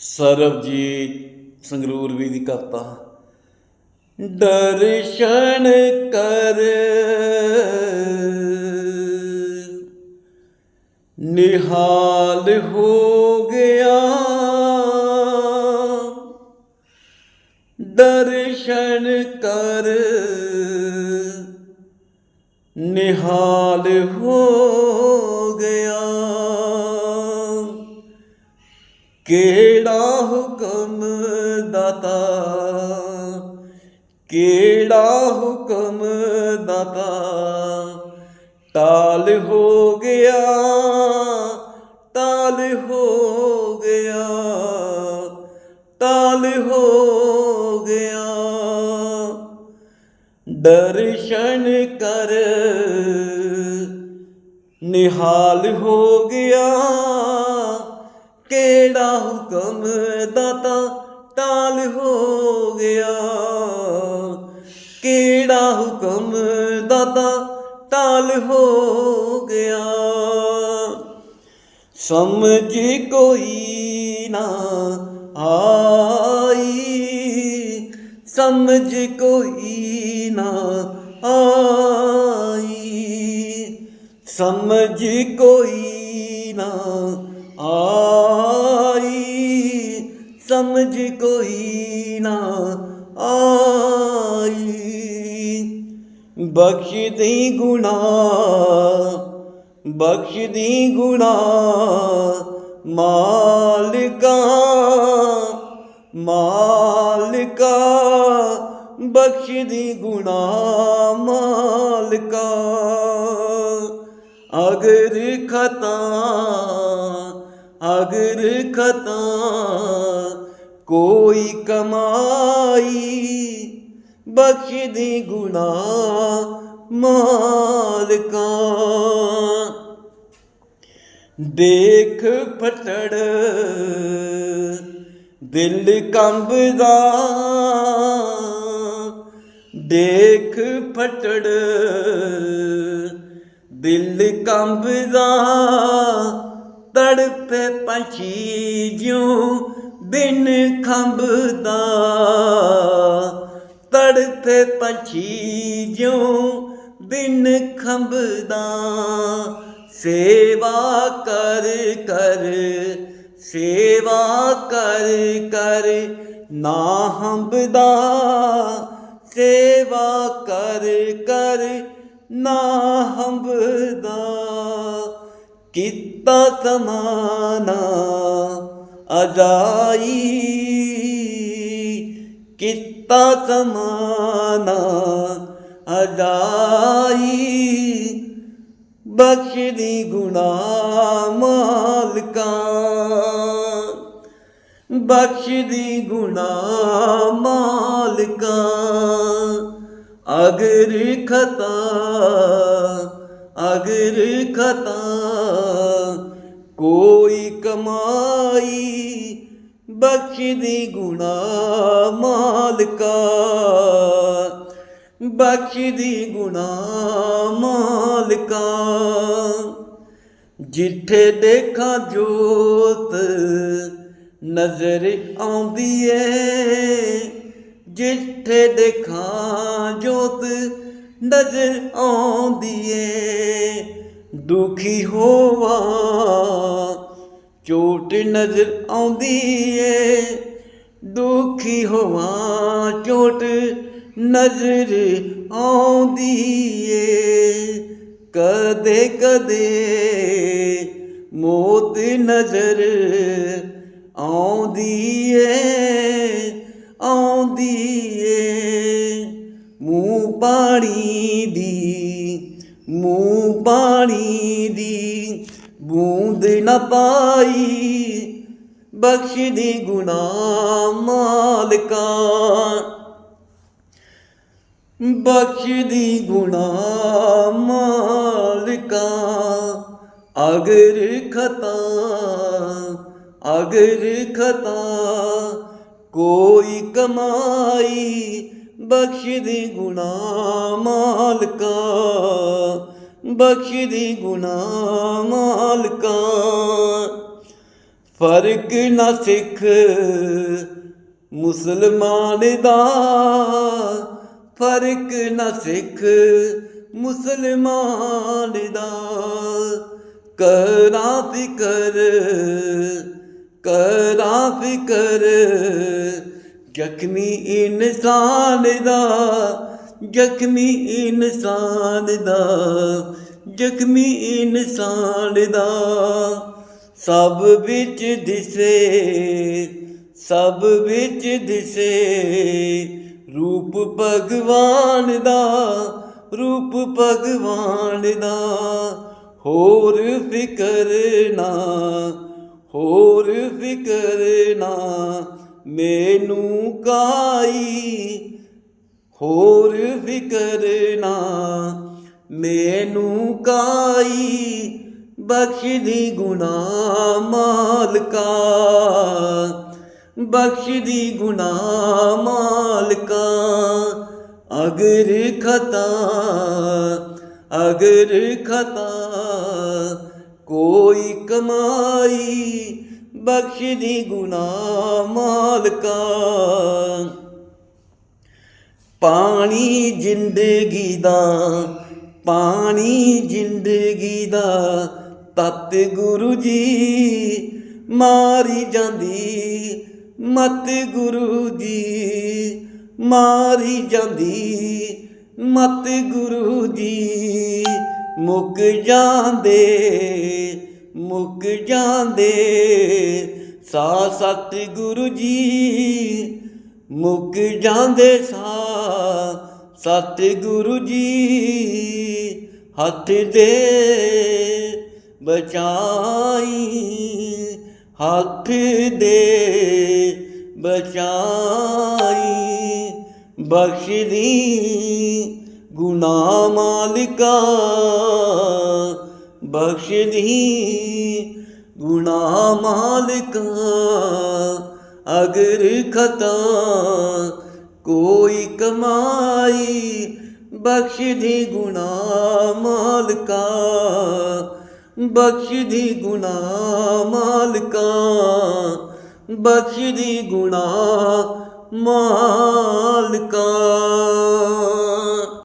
ਸਰਬਜੀਤ ਸੰਗਰੂਰ ਵੀ ਦੀ ਕਵਿਤਾ। ਦਰਸ਼ਨ ਕਰ ਨਿਹਾਲ ਹੋ ਗਿਆ। ਦਰਸ਼ਨ ਕਰ ਨਿਹਾਲ ਹੋ ਗਿਆ। ਕਿਹੜਾ ਹੁਕਮ ਦਾਤਾ? ਕਿਹੜਾ ਹੁਕਮ ਦਾਤਾ? ਟਾਲ ਹੋ ਗਿਆ, ਟਾਲ ਹੋ ਗਿਆ, ਟਾਲ ਹੋ ਗਿਆ। ਦਰਸ਼ਨ ਕਰ ਨਿਹਾਲ ਹੋ ਗਿਆ ਕਿਹੜਾ ਹੁਕਮ ਦਾਤਾ ਟਾਲ ਹੋ ਗਿਆ? ਕਿਹੜਾ ਹੁਕਮ ਦਾਤਾ ਟਾਲ ਹੋ ਗਿਆ? ਸਮਝ ਕੋਈ ਨਾ ਆਈ। ਸਮਝ ਕੋਈ ਨਾ ਆਈ। ਸਮਝ ਕੋਈ ਨਾ ਆਈ, ਸਮਝ ਕੋਈ ਨਾ ਆਈ। ਬਖਸ਼ਦੀ ਗੁਨਾ ਬਖਸ਼ ਦੀ ਗੁਨਾ ਮਾਲਕਾ ਮਾਲਕਾ ਬਖਸ਼ ਗੁਨਾ ਮਾਲਕਾ। ਅਗਰ ਖਤਾ ਅਗਰ ਖਤਾ ਕੋਈ ਕਮਾਈ ਬਖਸ਼ ਦੀ ਗੁਨਾ ਮਾਲਕਾ। ਦੇਖ ਫਟੜ ਦਿਲ ਕੰਬਦਾ। ਦੇਖ ਫਟੜ ਦਿਲ ਕੰਬਦਾ। ਤੜਪੇ ਪੰਛੀ ਜਿਉ ਬਿਨ ਖੰਬਦਾ ਤੜਪੇ ਪੰਛੀ ਜਿਉ ਬਿਨ ਖੰਬਦਾ ਸੇਵਾ ਕਰ ਕਰ, ਸੇਵਾ ਕਰ ਕਰ ਨਾ ਹੰਬਦਾ ਸੇਵਾ ਕਰ ਕਰ ਨਾ ਹੰਬਦਾ ਕੀਤਾ ਸਮਾਨਾ ਅਜਾਈ। ਕੀਤਾ ਸਮਾਨਾ ਅਜਾਈ। ਬਖਸ਼ ਦੀ ਗੁਣਾ ਮਾਲਕਾ। ਬਖਸ਼ ਦੀ ਗੁਨਾ ਮਾਲਕਾ। ਅਗਰ ਖਤਾ ਅਗਰ ਖਤਾ ਕੋਈ ਕਮਾਈ ਬਖਸ਼ ਦੀ ਗੁਨਾ ਮਾਲਕਾ ਬਖਸ਼ ਦੀ ਗੁਨਾ ਮਾਲਕਾ। ਜਿੱਥੇ ਦੇਖਾਂ ਜੋਤ ਨਜ਼ਰ ਆਉਂਦੀ ਏ, ਜਿੱਥੇ ਦੇਖਾਂ ਜੋਤ ਨਜ਼ਰ ਆਉਂਦੀ ਏ ਦੁਖੀ ਹੋਵਾਂ ਚੋਟ ਨਜ਼ਰ ਆਉਂਦੀ ਏ ਦੁਖੀ ਹੋਵਾਂ ਚੋਟ ਨਜ਼ਰ ਆਉਂਦੀ ਏ ਕਦੇ ਕਦੇ ਮੌਤ ਨਜ਼ਰ ਆਉਂਦੀ ਏ ਆਉਂਦੀ ਪਾਣੀ ਦੀ, ਮੂੰਹ ਪਾਣੀ ਦੀ ਬੂੰਦ ਨਾ ਪਾਈ। ਬਖਸ਼ ਦੀ ਗੁਨਾ ਮਾਲਕਾ। ਬਖਸ਼ ਦੀ ਗੁਨਾ ਮਾਲਕਾ। ਅਗਰ ਖਤਾ ਅਗਰ ਖਤਾ ਕੋਈ ਕਮਾਈ ਬਖਸ਼ ਦੀ ਗੁਨਾ ਮਾਲਕਾ, ਬਖਸ਼ ਦੀ ਗੁਨਾ ਮਾਲਕਾ। ਫ਼ਰਕ ਨਾ ਸਿੱਖ ਮੁਸਲਮਾਨ ਦਾ, ਫ਼ਰਕ ਨਾ ਸਿੱਖ ਮੁਸਲਮਾਨ ਦਾ। ਕਰਾਂ ਫਿਕਰ ਕਰਾਂ ਫਿਕਰ ਜ਼ਖਮੀ ਇਨਸਾਨ ਦਾ, ਜ਼ਖਮੀ ਇਨਸਾਨ ਦਾ, ਜ਼ਖਮੀ ਇਨਸਾਨ ਦਾ। ਸਭ ਵਿੱਚ ਦਿਸੇ, ਸਭ ਵਿੱਚ ਦਿਸੇ। ਰੂਪ ਭਗਵਾਨ ਦਾ, ਰੂਪ ਭਗਵਾਨ ਦਾ। ਹੋਰ ਫਿਕਰ ਨਾ, ਹੋਰ ਫਿਕਰ ਨਾ। ਮੈਨੂੰ ਕਾਈ, ਹੋਰ ਫਿਕਰ ਨਾ। ਮੈਨੂੰ ਕਾਈ ਬਖਸ਼ ਦੀ ਗੁਨਾ ਮਾਲਕਾ। ਬਖਸ਼ ਦੀ ਗੁਨਾ ਮਾਲਕਾ। ਅਗਰ ਖਤਾ ਅਗਰ ਖਤਾ, ਕੋਈ ਕਮਾਈ ਬਖਸ਼ ਦੀ ਗੁਨਾ ਮਾਲਕਾ। ਪਾਣੀ ਜ਼ਿੰਦਗੀ ਦਾ, ਪਾਣੀ ਜ਼ਿੰਦਗੀ ਦਾ ਤਤ ਗੁਰੂ ਜੀ ਮਾਰੀ ਜਾਂਦੀ ਮਤ ਗੁਰੂ ਜੀ ਮਾਰੀ ਜਾਂਦੀ ਮਤ ਗੁਰੂ ਜੀ ਮੁੱਕ ਜਾਂਦੇ। ਮੁੱਕ ਜਾਂਦੇ। ਸਾ ਸਤ ਗੁਰੂ ਜੀ ਮੁੱਕ ਜਾਂਦੇ ਸਾ ਸਤ ਗੁਰੂ ਜੀ ਹੱਥ ਦੇ ਬਚਾਈ, ਹੱਥ ਦੇ ਬਚਾਈ। ਬਖਸ਼ਦੀ ਗੁਨਾਹ ਮਾਲਿਕਾ ਬਖਸ਼ਦੀ ਗੁਨਾਹ ਮਾਲਿਕਾ, ਅਗਰ ਖਤਾ ਕੋਈ ਕਮਾਈ ਬਖਸ਼ਦੀ ਗੁਨਾਹ ਮਾਲਕਾ ਬਖਸ਼ਦੀ ਗੁਨਾਹ ਮਾਲਕਾ ਬਖਸ਼ਦੀ ਗੁਨਾਹ ਮਾਲਕਾ।